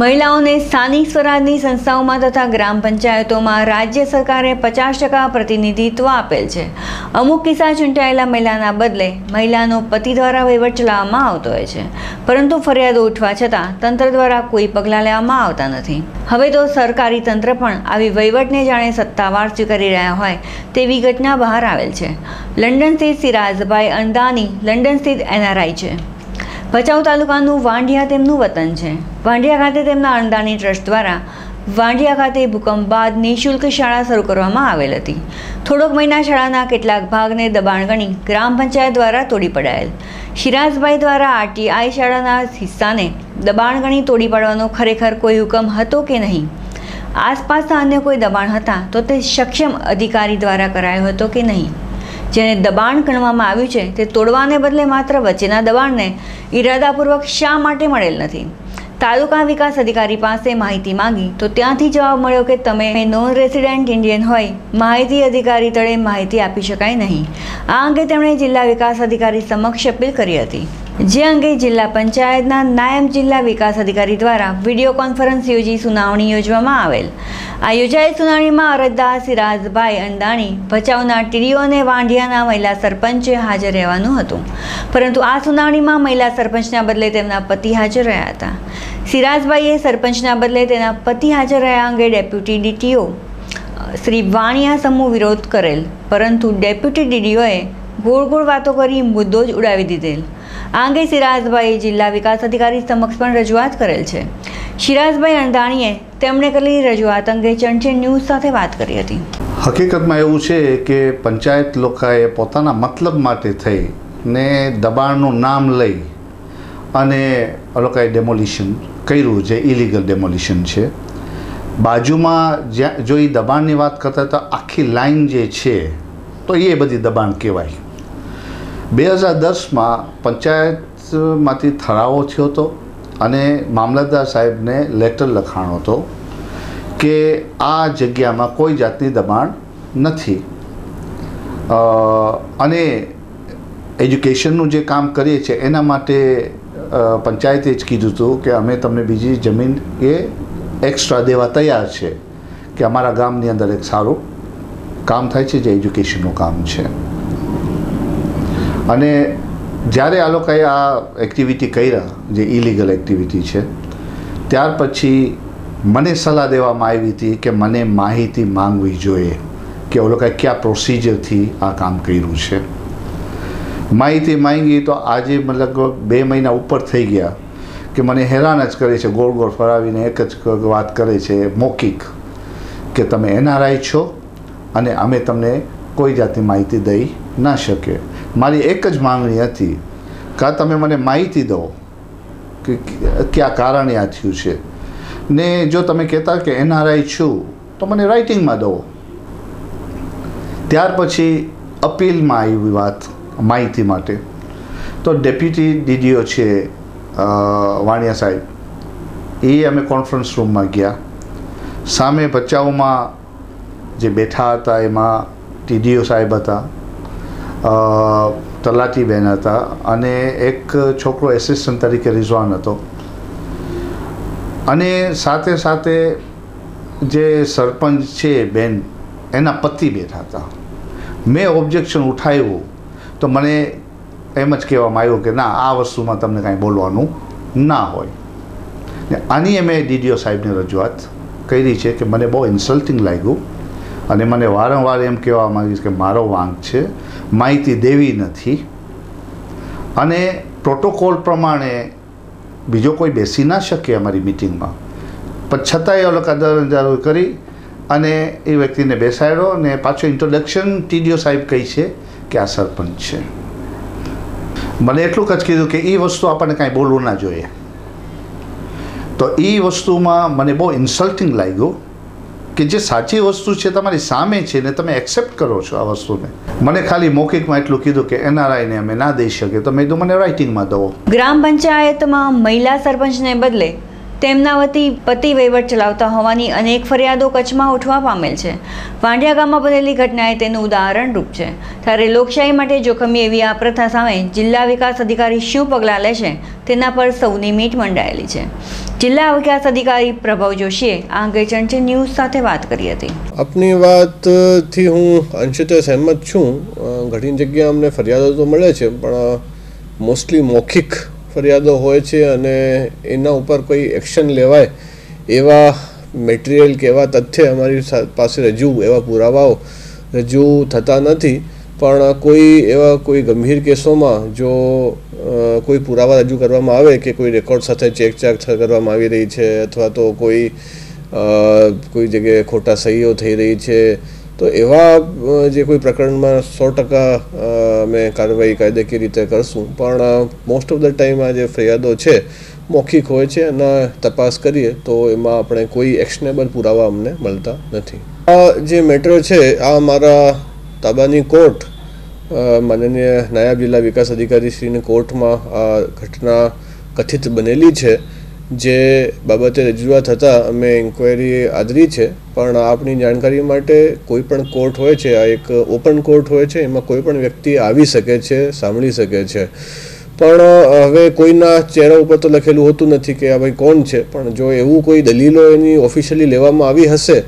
મહિલાઓને સ્થાનિક સ્વરાજની સંસ્થાઓમાં તથા ગ્રામ પંચાયતોમાં રાજ્ય સરકારે પચાસ ટકા પ્રતિનિધિત્વ આપેલ છે. અમુક કિસ્સા ચૂંટાયેલા મહિલાના બદલે મહિલાનો પતિ દ્વારા વહીવટ ચલાવવામાં આવતો હોય છે. પરંતુ ફરિયાદો ઉઠવા છતાં તંત્ર દ્વારા કોઈ પગલાં લેવામાં આવતા નથી. હવે તો સરકારી તંત્ર પણ આવી વહીવટને જાણે સત્તાવાર સ્વીકારી રહ્યા હોય તેવી ઘટના બહાર આવેલ છે. લંડન સ્થિત સિરાજભાઈ અંદાની લંડન સ્થિત એનઆરઆઈ છે. ભચાઉ તાલુકાનું વાંડિયા તેમનું વતન છે. વાંડિયા ખાતે તેમના અણદાની ટ્રસ્ટ દ્વારા વાંડિયા ખાતે ભૂકંપ બાદ નિઃશુલ્ક શાળા શરૂ કરવામાં આવેલ હતી. થોડોક મહિના શાળાના કેટલાક ભાગને દબાણ ગણી ગ્રામ પંચાયત દ્વારા તોડી પડાયેલ. શિરાજભાઈ દ્વારા આરટીઆઈ શાળાના હિસ્સાને દબાણ ગણી તોડી પાડવાનો ખરેખર કોઈ હુકમ હતો કે નહીં? આસપાસના અન્ય કોઈ દબાણ હતા તો તે સક્ષમ અધિકારી દ્વારા કરાયો હતો કે નહીં? જેને દબાણ ગણવામાં આવ્યું છે, તે તોડવાને બદલે માત્ર વચ્ચેના દબાણને ઈરાદાપૂર્વક શા માટે મળેલ નથી? તાલુકા વિકાસ અધિકારી પાસે માહિતી માંગી તો ત્યાંથી જવાબ મળ્યો કે તમે નોન રેસિડેન્ટ ઇન્ડિયન હોય, માહિતી અધિકારી તળે માહિતી આપી શકાય નહીં. આ અંગે તેમણે જિલ્લા વિકાસ અધિકારી સમક્ષ અપીલ કરી હતી. જે અંગે જિલ્લા પંચાયતના નાયબ જિલ્લા વિકાસ અધિકારી દ્વારા વીડિયો કોન્ફરન્સ યોજી સુનાવણી યોજવામાં આવેલ. આ યોજાયેલ સુનાવણીમાં અરજદાર સિરાજભાઈ અંદાણી, ભચાઉના ટીડીઓ અને વાંઢિયાના મહિલા સરપંચે હાજર રહેવાનું હતું. પરંતુ આ સુનાવણીમાં મહિલા સરપંચના બદલે તેમના પતિ હાજર રહ્યા હતા. સિરાજભાઈએ સરપંચના બદલે તેના પતિ હાજર રહ્યા અંગે ડેપ્યુટી ડીટીઓ શ્રી વાણિયા સમૂહ વિરોધ કરેલ. પરંતુ ડેપ્યુટી ડીડીઓએ ગોળ ગોળ વાતો કરી મુદ્દો જ ઉડાવી દીધેલ. આ અંગે સિરાજભાઈ જિલ્લા વિકાસ અધિકારી સમક્ષ પણ રજૂઆત કરેલ છે. શિરાજભાઈ અંધાણીએ તેમણે કરેલી રજૂઆત અંગે ચણચેન ન્યૂઝ સાથે વાત કરી હતી. હકીકતમાં એવું છે કે પંચાયત લોકોએ પોતાના મતલબ માટે થઈ ને દબાણનું નામ લઈ અને લોકોએ ડેમોલિશન કર્યું, જે ઇલીગલ ડેમોલિશન છે. બાજુમાં જ્યાં જો એ દબાણની વાત કરતા તો આખી લાઈન જે છે, તો એ બધી દબાણ કહેવાય. બે હજાર દસમાં પંચાયતમાંથી ઠરાવો થયો હતો અને મામલતદાર સાહેબને લેટર લખાણો હતો કે આ જગ્યામાં કોઈ જાતની દબાણ નથી. અને એજ્યુકેશનનું જે કામ કરીએ છીએ એના માટે પંચાયતે જ કીધું હતું કે અમે તમને બીજી જમીન એ એક્સ્ટ્રા દેવા તૈયાર છે કે અમારા ગામની અંદર એક સારું કામ થાય છે, જે એજ્યુકેશનનું કામ છે. અને જ્યારે આ લોકોએ આ એક્ટિવિટી કર્યા, જે ઇલીગલ એક્ટિવિટી છે, ત્યાર પછી મને સલાહ દેવામાં આવી હતી કે મને માહિતી માંગવી જોઈએ કે એ લોકોએ કયા પ્રોસિજરથી આ કામ કર્યું છે. માહિતી માંગી તો આજે મતલબ બે મહિના ઉપર થઈ ગયા કે મને હેરાન જ કરે છે, ગોળ ગોળ ફરાવીને એક જ વાત કરે છે મૌખિક કે તમે એનઆરઆઈ છો અને અમે તમને કોઈ જાતની માહિતી દઈ ના શકીએ. મારી એક જ માંગણી હતી કાં તમે મને માહિતી દો કે કયા કારણે આ થયું છે. ને જો તમે કહેતા કે એનઆરઆઈ છું, તો મને રાઇટિંગમાં દો. ત્યાર પછી અપીલમાં આવી વાત માહિતી માટે. તો ડેપ્યુટી ડીડીઓ છે વાણિયા સાહેબ, એ અમે કોન્ફરન્સ રૂમમાં ગયા. સામે ભચાઉમાં જે બેઠા હતા એમાં ટીડીઓ સાહેબ હતા. તલાટીબેન હતા અને એક છોકરો એસિસ્ટન્ટ તરીકે રિઝવાન હતો. અને સાથે સાથે જે સરપંચ છે બેન, એના પતિ બેઠા હતા. મેં ઓબ્જેક્શન ઉઠાવ્યું તો મને એમ જ કહેવામાં આવ્યું કે ના, આ વસ્તુમાં તમને કાંઈ બોલવાનું ના હોય. ને આની મેં ડીડીઓ સાહેબની રજૂઆત કરી છે કે મને બહુ ઇન્સલ્ટિંગ લાગ્યું. અને મને વારંવાર એમ કહેવા માંગીશ કે મારો વાંક છે, માહિતી દેવી નથી. અને પ્રોટોકોલ પ્રમાણે બીજો કોઈ બેસી ના શકે અમારી મિટિંગમાં. પણ છતાંય એ લોકો દરજારો કરી અને એ વ્યક્તિને બેસાડ્યો અને પાછો ઇન્ટ્રોડક્શન ટીડીઓ સાહેબ કહી છે કે આ સરપંચ છે. મને એટલું જ કીધું કે એ વસ્તુ આપણને કાંઈ બોલવું ના જોઈએ. તો એ વસ્તુમાં મને બહુ ઇન્સલ્ટિંગ લાગ્યું કે જે સાચી વસ્તુ છે તમારી સામે છે ને તમે એક્સેપ્ટ કરો છો આ વસ્તુને. મને ખાલી મૌખિકમાં એટલું કીધું કે એનઆરઆઈને અમે ના દઈ શકીએ. તો મેં કીધું, મને રાઇટિંગમાં દો ગ્રામ પંચાયતમાં મહિલા સરપંચને બદલે તેમના વતી પતિ વહીવટ ચલાવતા હોવાની અનેક ફરિયાદો કચ્છમાં ઉઠવા પામેલ છે. વાંડિયા ગામમાં બનેલી ઘટનાએ તેનું ઉદાહરણરૂપ છે. ત્યારે લોકશાહી માટે જોખમી એવી આ પ્રથા સામે જિલ્લા વિકાસ અધિકારી શું પગલાં લેશે તેના પર સૌની મીટ મંડાયેલી છે. જિલ્લા વિકાસ અધિકારી પ્રભવ જોશીએ આ અંગે ચંચળ ન્યૂઝ સાથે વાત કરી હતી. આપની વાતથી હું અંશતઃ સહેમત છું. ઘણી જગ્યાએ અમને ફરિયાદો તો મળે છે, પણ મોસ્ટલી મૌખિક ફરિયાદો હોય છે અને એના ઉપર કોઈ એક્શન લેવાય એવા મટીરિયલ કે એવા તથ્ય અમારી પાસે રજૂ, એવા પુરાવાઓ રજૂ થતા નથી. પણ કોઈ એવા કોઈ ગંભીર કેસોમાં જો કોઈ પુરાવા રજૂ કરવામાં આવે કે કોઈ રેકોર્ડ સાથે ચેકચાક થ- કરવામાં આવી રહી છે અથવા તો કોઈ કોઈ જગ્યાએ ખોટા સહીઓ થઈ રહી છે તો એવા જે કોઈ પ્રકરણમાં સો ટકા અમે કાર્યવાહી કાયદેકીય રીતે કરશું. પણ મોસ્ટ ઓફ ધ ટાઈમ આ જે ફરિયાદો છે, મૌખિક હોય છે અને તપાસ કરીએ તો એમાં આપણે કોઈ એક્શનેબલ પુરાવા અમને મળતા નથી. આ જે મેટર છે, આ મારા તાબાની કોર્ટ માનનીય નાયબ જિલ્લા વિકાસ અધિકારી શ્રીની કોર્ટમાં આ ઘટના કથિત બનેલી છે. જે બાબતે રજૂઆત થતાં અમે ઇન્ક્વાયરી આદરી છે. પણ આપની જાણકારી માટે કોઈ પણ કોર્ટ હોય છે, આ એક ઓપન કોર્ટ હોય છે, એમાં કોઈ પણ વ્યક્તિ આવી શકે છે, સાંભળી શકે છે. પણ હવે કોઈના ચહેરા ઉપર તો લખેલું હોતું નથી કે આ ભાઈ કોણ છે, પણ જો એવું કોઈ દલીલો એની ઓફિશિયલી લેવામાં આવી હશે,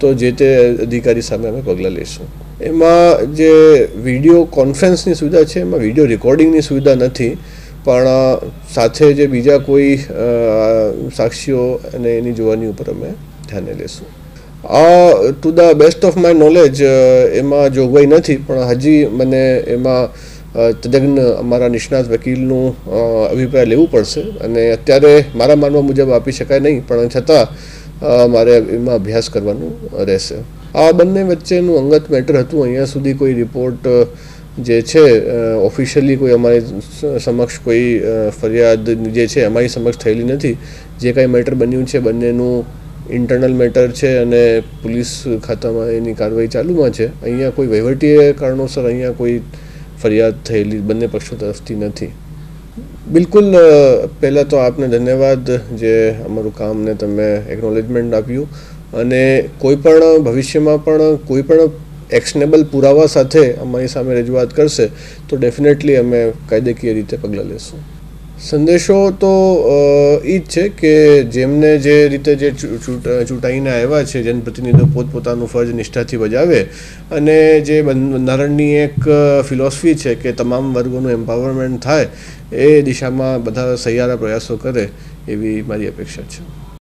તો જે તે અધિકારી સામે અમે પગલાં લઈશું. એમાં જે વીડિયો કોન્ફરન્સની સુવિધા છે, એમાં વીડિયો રેકોર્ડિંગની સુવિધા નથી. પણ સાથે જે બીજા કોઈ સાક્ષીઓ અને એની જોવાની ઉપર અમે ધ્યાને લેશું. આ to the best of my knowledge એમાં જોગવાઈ નથી, પણ હજી મને એમાં તજજ્ઞ અમારા નિષ્ણાત વકીલનું અભિપ્રાય લેવું પડશે. અને અત્યારે મારા માનવા મુજબ આપી શકાય નહીં, પણ છતાં મારે એમાં અભ્યાસ કરવાનું રહેશે. આ બંને વચ્ચેનું અંગત મેટર હતું. અહીંયા સુધી કોઈ રિપોર્ટ જે છે ઓફિશિયલી કોઈ અમારી સમક્ષ કોઈ ફરિયાદ જે છે, અમારી સમક્ષ થયેલી નથી. જે કાંઈ મેટર બન્યું છે, બંનેનું ઇન્ટરનલ મેટર છે અને પોલીસ ખાતામાં એની કાર્યવાહી ચાલુમાં છે. અહીંયા કોઈ વહીવટીય કારણોસર અહીંયા કોઈ ફરિયાદ થયેલી બંને પક્ષો તરફથી નથી. બિલકુલ પહેલાં તો આપને ધન્યવાદ જે અમારું કામને તમે એકનોલેજમેન્ટ આપ્યું. અને કોઈ પણ ભવિષ્યમાં પણ કોઈ પણ એક્શનેબલ પુરાવા સાથે અમારી સામે રજૂઆત કરશે, તો ડેફિનેટલી અમે કાયદેકીય રીતે પગલાં લેશું. સંદેશો તો એ જ છે કે જેમને જે રીતે જે ચૂંટાઈને આવ્યા છે, જનપ્રતિનિધિઓ પોતપોતાનું ફરજ નિષ્ઠાથી બજાવે અને જે બંધ- બંધારણની એક ફિલોસફી છે કે તમામ વર્ગોનું એમ્પાવરમેન્ટ થાય, એ દિશામાં બધા સહિયારા પ્રયાસો કરે, એવી મારી અપેક્ષા છે.